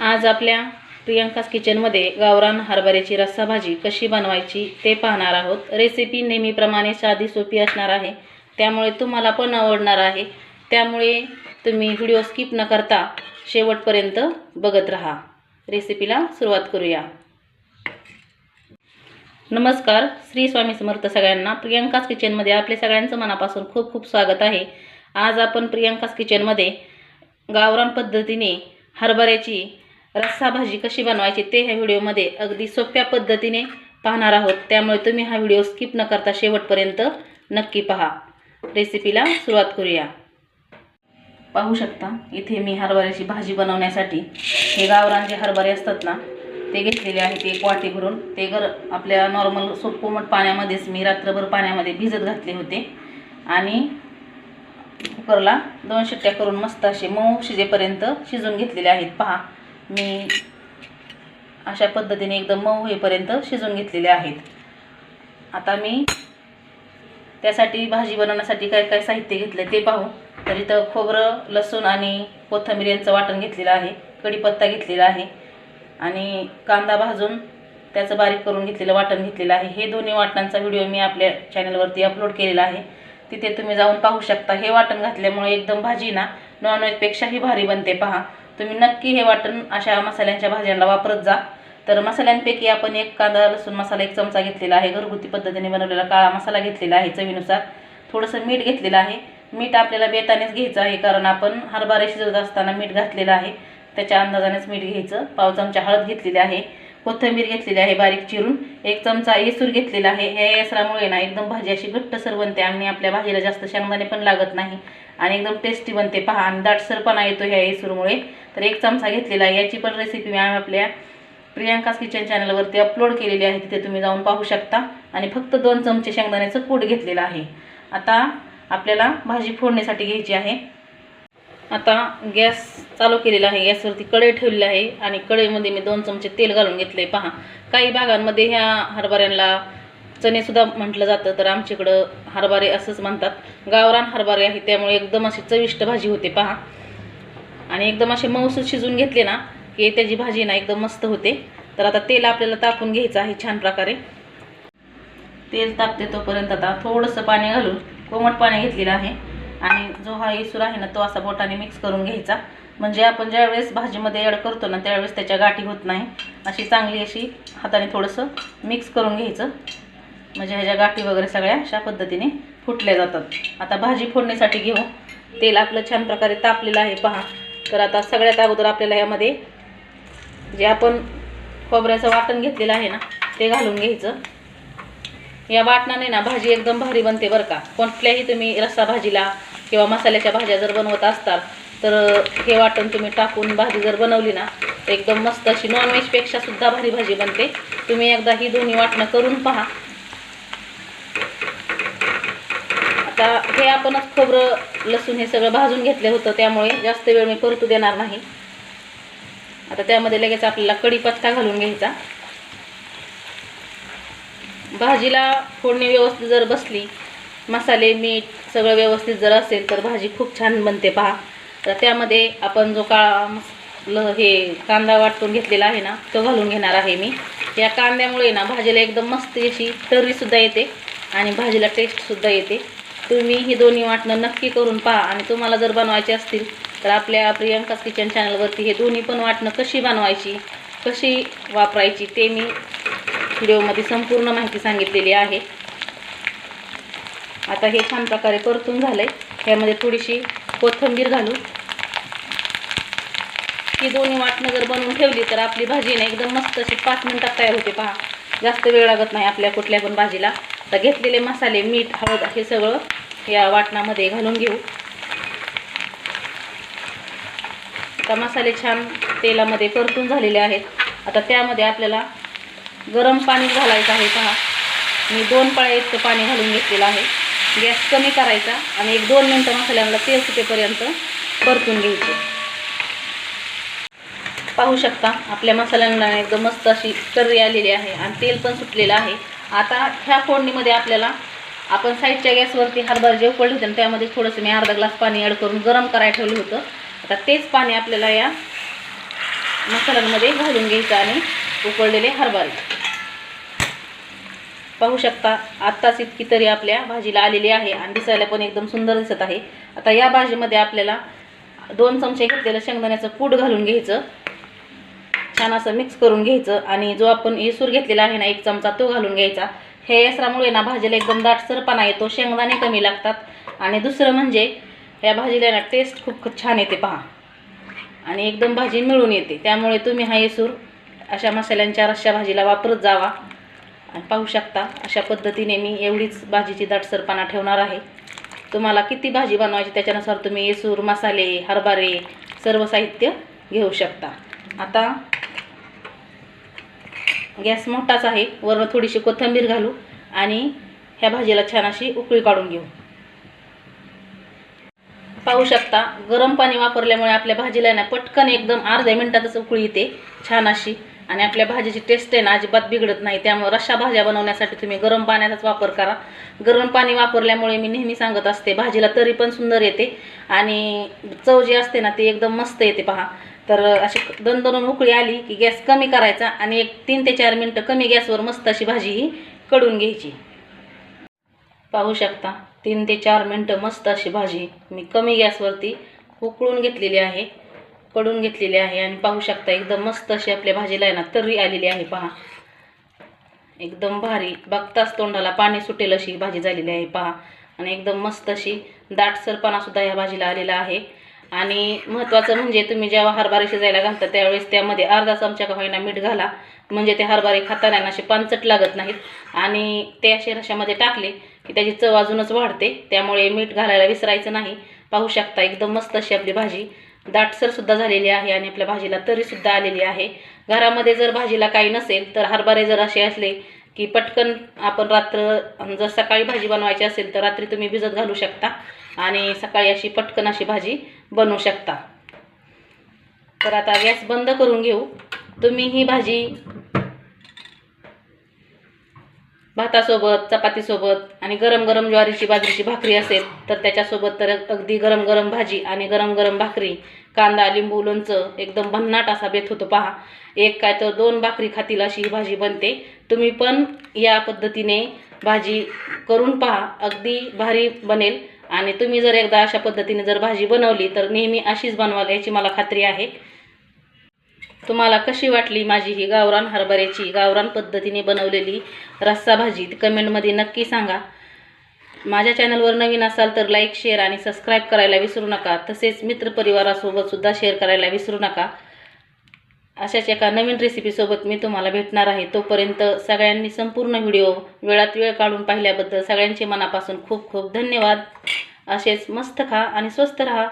आज आपल्या प्रियंकास किचनमध्ये गावरान हरभऱ्याची रस्सा भाजी कशी बनवायची ते पाहणार आहोत. रेसिपी नेहमीप्रमाणे साधी सोपी असणार आहे. त्यामुळे तुम्हाला पण आवडणार आहे. त्यामुळे तुम्ही व्हिडिओ स्किप न करता शेवटपर्यंत बघत राहा. रेसिपीला सुरुवात करूया. नमस्कार. श्री स्वामी समर्थ सगळ्यांना. प्रियंकास किचनमध्ये आपले सगळ्यांचं मनापासून खूप खूप स्वागत आहे. आज आपण प्रियंकास किचनमध्ये गावरान पद्धतीने हरभऱ्याची रस्सा भाजी कशी बनवायची ते ह्या व्हिडिओमध्ये अगदी सोप्या पद्धतीने पाहणार आहोत. त्यामुळे तुम्ही हा व्हिडिओ स्किप न करता शेवटपर्यंत नक्की पहा. रेसिपीला सुरुवात करूया. पाहू शकता इथे मी हरभऱ्याची भाजी बनवण्यासाठी हे गावरान जे हरभरे असतात ना ते घेतलेले आहेत एक वाटी भरून. ते घर आपल्या नॉर्मल सोप कोमट पाण्यामध्येच मी रात्रभर पाण्यामध्ये भिजत घातले होते. आणि कुकरला दोन शिट्ट्या करून मस्त असे मऊ शिजेपर्यंत शिजून घेतलेले आहेत. पहा मी अशा पद्धतीने एकदम मऊ होईपर्यंत शिजून घेतलेले आहेत. आता मी त्यासाठी भाजी बनवण्यासाठी काय काय साहित्य घेतलं ते पाहू. तर इथं खोबरं लसूण आणि कोथिंबीर यांचं वाटण घेतलेलं आहे. कढीपत्ता घेतलेला आहे. आणि कांदा भाजून त्याचं बारीक करून घेतलेलं वाटण घेतलेलं आहे. हे दोन्ही वाटणांचा व्हिडिओ मी आपल्या चॅनलवरती अपलोड केलेला आहे. तिथे तुम्ही जाऊन पाहू शकता. हे वाटण घातल्यामुळे एकदम भाजी ना नॉनव्हेजपेक्षाही भारी बनते. पहा. तुम्ही नक्की हे वाटण अशा मसाल्यांच्या भाज्यांना वापरत जा. तर मसाल्यांपैकी आपण एक कांदा लसूण मसाला एक चमचा घेतलेला आहे. घरगुती पद्धतीने बनवलेला काळा मसाला घेतलेला आहे चवीनुसार. थोडंसं मीठ घेतलेलं आहे. मीठ आपल्याला बेतानेच घ्यायचं आहे कारण आपण हरभरे शिजवत असताना मीठ घातलेलं आहे. त्याच्या अंदाजानेच मीठ घ्यायचं. पाव चमचा हळद घेतलेली आहे. कोथिंबीर घेतलेली आहे बारीक चिरून. एक चमचा येसूर घेतलेला आहे. ह्या येसरामुळे ना एकदम भाजी अशी घट्टसर बनते आणि आपल्या भाजीला जास्त शेंगदाणे पण लागत नाही. आणि एकदम टेस्टी बनते. पहा आणि दाटसरपणा येतो ह्या येसूरमुळे. तर एक चमचा घेतलेला आहे. याची पण रेसिपी मी आपल्या प्रियांकास किचन चॅनलवरती अपलोड केलेली आहे. तिथे तुम्ही जाऊन पाहू शकता. आणि फक्त दोन चमचे शेंगदाण्याचं कूट घेतलेलं आहे. आता आपल्याला भाजी फोडणीसाठी घ्यायची आहे. आता गॅस चालू केलेला आहे. गॅसवरती कढई ठेवलेली आहे आणि कढईमध्ये मी दोन चमचे तेल घालून घेतले पहा काही भागांमध्ये ह्या हरभऱ्यांना चणेसुद्धा म्हटलं जातं तर आमच्याकडं हरभरे असंच म्हणतात. गावरान हरभरे आहे त्यामुळे एकदम अशी चविष्ट भाजी होते पहा. आणि एकदम असे मऊसूद शिजून घेतले ना की त्याची भाजी ना एकदम मस्त होते. तर आता तेल आपल्याला तापून घ्यायचं आहे छान प्रकारे. तेल तापते तोपर्यंत आता थोडंसं पाणी घालून कोमट पाणी घेतलेलं आहे. आणि जो हा इसूर आहे ना तो असा बोटाने मिक्स करून घ्यायचा. म्हणजे आपण ज्यावेळेस भाजीमध्ये ॲड करतो ना त्यावेळेस त्याच्या गाठी होत नाही. अशी चांगली अशी हाताने थोडंसं मिक्स करून घ्यायचं. म्हणजे ह्याच्या गाठी वगैरे सगळ्या अशा पद्धतीने फुटल्या जातात. आता भाजी फोडण्यासाठी घेऊ. तेल आपलं छान प्रकारे तापलेलं आहे. पहा. तर आता सगळ्यात अगोदर आपल्याला यामध्ये जे आपण खोबऱ्याचं वाटण घेतलेलं आहे ना ते घालून घ्यायचं. या वाटणाने ना भाजी एकदम भारी बनते बरं का. कोणत्याही तुम्ही रस्सा भाजीला किंवा मसाल्याच्या भाज्या जर बनवत असताल तर हे वाटण तुम्ही टाकून भाजी जर बनवली ना तर एकदम मस्त अशी नॉनव्हेजपेक्षा सुद्धा भारी भाजी बनते. तुम्ही एकदा ही दोन्ही वाटणं करून पहा. आता हे आपणच खोबरं लसूण हे सगळं भाजून घेतलं होतं त्यामुळे जास्त वेळ मी परतू देणार नाही. आता त्यामध्ये लगेच आपल्याला कढीपत्ता घालून घ्यायचा. भाजीला फोडणी व्यवस्थित जर बसली मसाले मीठ सगळं व्यवस्थित जर असेल तर भाजी खूप छान बनते पहा. तर त्यामध्ये आपण जो काळा ल हे कांदा वाटून घेतलेला आहे ना तो घालून घेणार आहे मी. या कांद्यामुळे ना भाजीला एकदम मस्त अशी तर्रीसुद्धा येते आणि भाजीला टेस्टसुद्धा येते. तुम्ही ही दोन्ही वाटणं नक्की करून पहा आणि तुम्हाला जर बनवायची असतील तर आपल्या प्रियंकास किचन चॅनलवरती हे दोन्ही पण वाटणं कशी बनवायची कशी वापरायची ते मी व्हिडिओमध्ये संपूर्ण माहिती सांगितलेली आहे. आता हे छान प्रकारे परतून झालं आहे ह्यामध्ये थोडीशी कोथिंबीर घालू ही दोन्ही वाटणं जर बनवून ठेवली तर आपली भाजी ना एकदम मस्त अशी पाच मिनटात तयार होते पहा. जास्त वेळ लागत नाही आपल्या कुठल्या पण भाजीला. तर घेतलेले मसाले मीठ हळद हे सगळं या वाटणामध्ये घालून घेऊ. आता मसाले छान तेलामध्ये परतून झालेले आहेत. आता त्यामध्ये आपल्याला गरम पाणी घालायचं आहे पहा. मी दोन पळ्या इतकं पाणी घालून घेतलेलं आहे. गॅस कमी करायचा आणि एक दोन मिनटं मसाल्यांना तेल सुटेपर्यंत परतून घ्यायचं. पाहू शकता आपल्या मसाल्यांना एकदम मस्त अशी तर्री आलेली आहे आणि तेल पण सुटलेलं आहे. आता ह्या फोडणीमध्ये आपल्याला आपण साईडच्या गॅसवरती हरभर जे उकळले होते त्यामध्ये थोडंसं मी अर्धा ग्लास पाणी ॲड करून गरम करायला ठेवलं होतं. आता तेच पाणी आपल्याला या मसाल्यांमध्ये घालून घ्यायचं आणि उकळलेले हरभरे. पाहू शकता. आत्ताच इतकी तरी आपल्या भाजीला आलेली आहे आणि दिसायला पण एकदम सुंदर दिसत आहे. आता या भाजीमध्ये आपल्याला दोन चमचे घेतलेलं शेंगदाण्याचं कूट घालून घ्यायचं. छान असं मिक्स करून घ्यायचं आणि जो आपण येसूर घेतलेला आहे ना एक चमचा तो घालून घ्यायचा. हे येसरामुळे ना भाजीला एकदम दाटसरपणा येतो शेंगदाणे कमी लागतात. आणि दुसरं म्हणजे या भाजीला ना टेस्ट खूप खूप छान येते पहा. आणि एकदम भाजी मिळून येते. त्यामुळे तुम्ही हा येसूर अशा मसाल्यांच्या रश्या भाजीला वापरत जावा. आणि पाहू शकता अशा पद्धतीने मी एवढीच भाजीची दाटसरपणा ठेवणार आहे. तुम्हाला किती भाजी बनवायची त्याच्यानुसार तुम्ही येसूर मसाले हरभरे सर्व साहित्य घेऊ शकता. आता गॅस मोठाच आहे वरनं थोडीशी कोथिंबीर घालू आणि ह्या भाजीला छान अशी उकळी काढून घेऊ. पाहू शकता गरम पाणी वापरल्यामुळे आपल्या भाजीला ना पटकन एकदम अर्ध्या मिनिटातच उकळी येते छान अशी. आणि आपल्या भाजीची टेस्ट आहे ना अजिबात बिघडत नाही. त्यामुळे रशा भाज्या बनवण्यासाठी तुम्ही गरम पाण्याचाच वापर करा. गरम पाणी वापरल्यामुळे मी नेहमी सांगत असते भाजीला तरी पण सुंदर येते आणि चव जी असते ना ती एकदम मस्त येते पहा. तर अशी दोन दोन उकळी आली की गॅस कमी करायचा आणि एक तीन ते चार मिनटं कमी गॅसवर मस्त अशी भाजी ही कडून घ्यायची. पाहू शकता तीन ते चार मिनटं मस्त अशी भाजी मी कमी गॅसवरती उकळून घेतलेली आहे. कडून घेतलेली आहे आणि पाहू शकता एकदम मस्त अशी आपल्या भाजीला आहे ना तर्री आलेली आहे पहा. एकदम भारी. बघताच तोंडाला पाणी सुटेल अशी भाजी झालेली आहे पहा. आणि एकदम मस्त अशी दाटसरपणासुद्धा या भाजीला आलेला आहे. आणि महत्त्वाचं म्हणजे तुम्ही जेव्हा हरभरे शिजायला घालता त्यावेळेस त्यामध्ये अर्धा चमचा का होईना मीठ घाला. म्हणजे ते हरभरे खाताना ना असे पानचट लागत नाहीत. आणि ते असे रशामध्ये टाकले की त्याची चव अजूनच वाढते. त्यामुळे मीठ घालायला विसरायचं नाही. पाहू शकता एकदम मस्त अशी आपली भाजी. दाटसरसुद्धा झालेली आहे आणि आपल्या भाजीला तरीसुद्धा आलेली आहे. घरामध्ये जर भाजीला काही नसेल तर हरभरे जर असे असले की पटकन आपण रात्र जर सकाळी भाजी बनवायची असेल तर रात्री तुम्ही भिजत घालू शकता आणि सकाळी अशी पटकन अशी भाजी बनवू शकता. तर आता गॅस बंद करून घेऊ. तुम्ही ही भाजी भातासोबत चपातीसोबत आणि गरम गरम ज्वारीची बाजरीची भाकरी असेल तर त्याच्यासोबत तर अगदी गरम गरम भाजी आणि गरम गरम भाकरी कांदा लिंबू लोणचं एकदम भन्नाट असा बेत होतो. पहा एक काय तर दोन भाकरी खातील अशी ही भाजी बनते. तुम्ही पण या पद्धतीने भाजी करून पहा अगदी भारी बनेल. आणि तुम्ही जर एकदा अशा पद्धतीने जर भाजी बनवली तर नेहमी अशीच बनवाल याची मला खात्री आहे. तुम्हाला कशी वाटली माझी ही गावरान हरभऱ्याची गावरान पद्धतीने बनवलेली रस्सा भाजी? कमेंटमध्ये नक्की सांगा. माझ्या चॅनलवर नवीन असाल तर लाईक शेअर आणि सबस्क्राईब करायला विसरू नका. तसेच मित्रपरिवारासोबतसुद्धा शेअर करायला विसरू नका. अशाच एका नवीन रेसिपीसोबत मी तुम्हाला भेटणार आहे. तोपर्यंत सगळ्यांनी संपूर्ण व्हिडिओ वेळात वेळ काढून पाहिल्याबद्दल सगळ्यांचे मनापासून खूप खूप धन्यवाद. असेच मस्त खा आणि स्वस्त रहा.